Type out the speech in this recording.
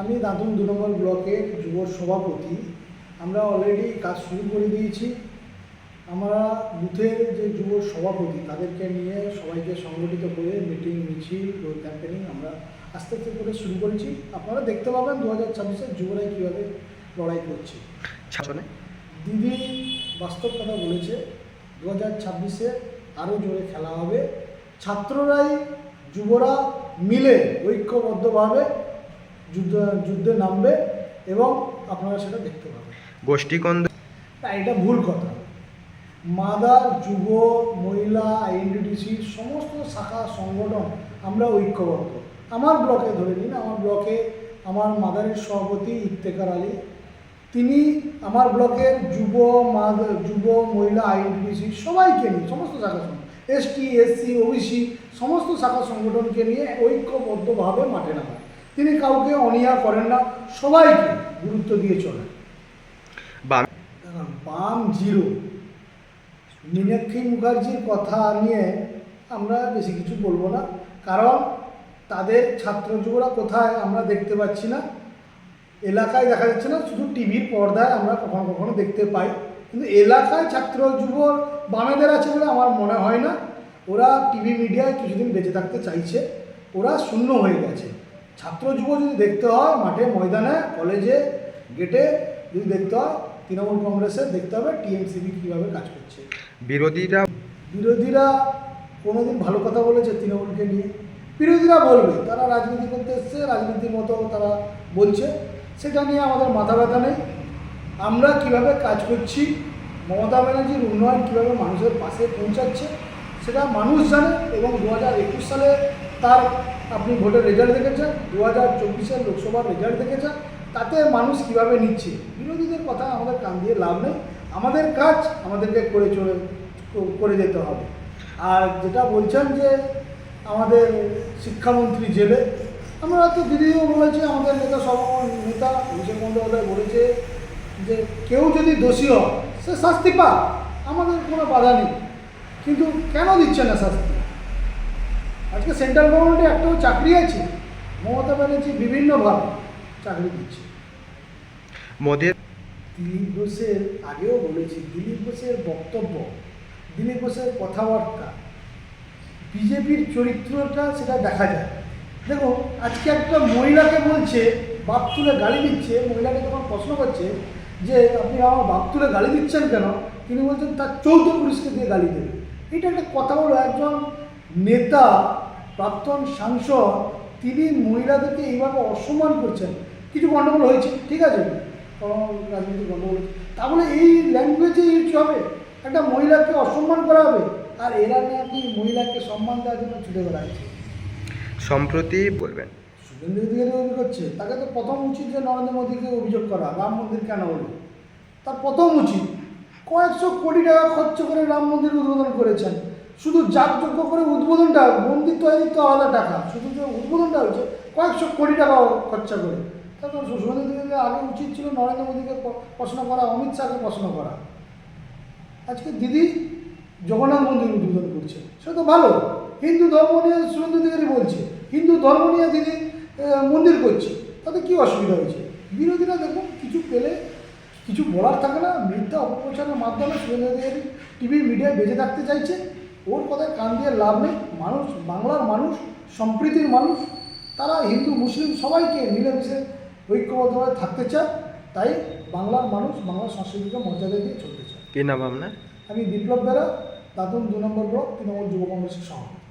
আমি দাঁতুন দু নম্বর ব্লকের যুব সভাপতি। আমরা অলরেডি কাজ শুরু করে দিয়েছি। আমরা বুথের যে যুব সভাপতি তাদেরকে নিয়ে সবাইকে সংগঠিত করে মিটিং মিছিল রোড ক্যাম্পেনিং আমরা আস্তে আস্তে করে শুরু করেছি। আপনারা দেখতে পাবেন দু হাজার ছাব্বিশের যুবরাই কীভাবে লড়াই করছে। দিদি বাস্তব কথা বলেছে দু হাজার ছাব্বিশে আরও জোরে খেলা হবে। ছাত্ররাই যুবরা মিলে ঐক্যবদ্ধভাবে যুদ্ধ যুদ্ধে নামবে এবং আপনারা সেটা দেখতে পাবেন। গোষ্ঠীকন্দ না এটা ভুল কথা। মাদার যুব মহিলা আইএনডিডিসির সমস্ত শাখা সংগঠন আমরা ঐক্যবদ্ধ। আমার ব্লকে ধরে নিন আমার ব্লকে আমার মাদারের সভাপতি ইফতেকার আলী তিনি আমার ব্লকের যুব মাদ- যুব মহিলা আইএনডিডিসি সবাইকে নিয়ে সমস্ত শাখা সংগঠন এসটি এসসি ওবিসি সমস্ত শাখা সংগঠনকে নিয়ে ঐক্যবদ্ধভাবে মাঠে নামায়। তিনি কাউকে অনিয়া করেন না সবাইকে গুরুত্ব দিয়ে চলেন। বাম বাম জিরো। মীনাক্ষী মুখার্জির কথা নিয়ে আমরা বেশি কিছু বলব না কারণ তাদের ছাত্র যুবরা কোথায় আমরা দেখতে পাচ্ছি না। এলাকায় দেখা যাচ্ছে না শুধু টিভির পর্দায় আমরা কখনো কখনো দেখতে পাই। কিন্তু এলাকায় ছাত্র যুব বামেদের আছে বলে আমার মনে হয় না। ওরা টিভি মিডিয়ায় কিছুদিন বেঁচে থাকতে চাইছে। ওরা শূন্য হয়ে গেছে। ছাত্র যুব যদি দেখতে হয় মাঠে ময়দানে কলেজে গেটে যদি দেখতে হয় তৃণমূল কংগ্রেসের দেখতে হবে টিএমসিবি কীভাবে কাজ করছে। বিরোধীরা? বিরোধীরা কোনোদিন ভালো কথা বলেছে তৃণমূলকে নিয়ে। বিরোধীরা বলবে তারা রাজনীতি করতে এসছে রাজনীতির মতো তারা বলছে সেটা নিয়ে আমাদের মাথা ব্যথা নেই। আমরা কীভাবে কাজ করছি মমতা ব্যানার্জির উন্নয়ন কীভাবে মানুষের পাশে পৌঁছাচ্ছে সেটা মানুষ জানে এবং দু হাজার একুশ সালে তার আপনি ভোটের রেজাল্ট দেখেছেন? দু হাজার চব্বিশের লোকসভার রেজাল্ট দেখেছেন? তাতে মানুষ কীভাবে নিচ্ছে? বিরোধীদের কথা আমাদের কান দিয়ে লাভ নেই। আমাদের কাজ আমাদেরকে করে চলে, করে যেতে হবে। আর যেটা বলছেন যে আমাদের শিক্ষামন্ত্রী জেলে, আমরা তো দিদিও বলেছি, আমাদের নেতা সব নেতা অভিষেক বন্দ্যোপাধ্যায় বলেছে যে কেউ যদি দোষী হয়, সে শাস্তি পাক। আমাদের কোনো বাধা নেই। কিন্তু কেন দিচ্ছে না শাস্তি? আজকে সেন্ট্রাল গভর্নমেন্টে একটাও চাকরি আছে মমতা ব্যানার্জি বিভিন্নভাবে চাকরি দিচ্ছে। মোদের দিলীপ ঘোষের আগেও বলেছি দিলীপ ঘোষের বক্তব্য দিলীপ ঘোষের কথাবার্তা বিজেপির চরিত্রটা সেটা দেখা যায়। দেখুন আজকে একটা মহিলাকে বলছে বাপ তুলে গালি দিচ্ছে মহিলাকে যখন প্রশ্ন করছে যে আপনি আমার বাপ তুলে গালি দিচ্ছেন কেন? তিনি বলছেন তার চৌদ্দ পুলিশকে দিয়ে গালি দেবে। এটা একটা কথা হলো একজন নেতা প্রাক্তন সাংসদ তিনি মহিলাদেরকে এইভাবে অসম্মান করছেন। কিছু গণ্ডগোল হয়েছে ঠিক আছে? কোনো রাজনৈতিক গণ্ডগোল হয়েছে। তা বলে এই ল্যাঙ্গুয়েজে ইউজ হবে? একটা মহিলাকে অসম্মান করা হবে? আর এরা নাকি মহিলাকে সম্মান দেওয়ার জন্য ছুটে বেড়াচ্ছে। সম্প্রতি বলবেন। শুভেন্দু অধিকারী অভিযোগ করছে তাকে তো প্রথম উচিত যে নরেন্দ্র মোদীকে অভিযোগ করা রাম মন্দির কেন হলো? তার প্রথম উচিত। কয়েকশো কোটি টাকা খরচ করে রাম মন্দির উদ্বোধন করেছেন। শুধু যাগযজ্ঞ করে উদ্বোধনটা মন্দির তৈরি তো আলাদা টাকা। শুধু যে উদ্বোধনটা হচ্ছে কয়েকশো কোটি টাকা খরচা করে। তারপর শুভেন্দু অধিকারীর আগে উচিত ছিল নরেন্দ্র মোদীকে প্রশ্ন করা, অমিত শাহকে প্রশ্ন করা। আজকে দিদি জগন্নাথ মন্দির উদ্বোধন করছে সেটা তো ভালো। হিন্দু ধর্ম নিয়ে শুভেন্দু অধিকারী বলছে, হিন্দু ধর্ম নিয়ে দিদি মন্দির করছে, তাতে কী অসুবিধা হয়েছে? বিরোধীরা দেখুন, কিছু পেলে, কিছু বলার থাকে না, মিথ্যা অপপ্রচারের মাধ্যমে শুভেন্দু অধিকারী টিভি মিডিয়ায় বেঁচে থাকতে চাইছে। ওর কথায় কান দিয়ে লাভ নেই। মানুষ বাংলার মানুষ সম্প্রীতির মানুষ তারা হিন্দু মুসলিম সবাইকে মিলেমিশে ঐক্যবদ্ধভাবে থাকতে চায়। তাই বাংলার মানুষ বাংলা সংস্কৃতিকে মর্যাদা দিয়ে চলতে চায়। কী নাম আপনার? আমি বিপ্লব বেরা দাদুন দু নম্বর ব্লক তৃণমূল যুব কংগ্রেসের সভাপতি।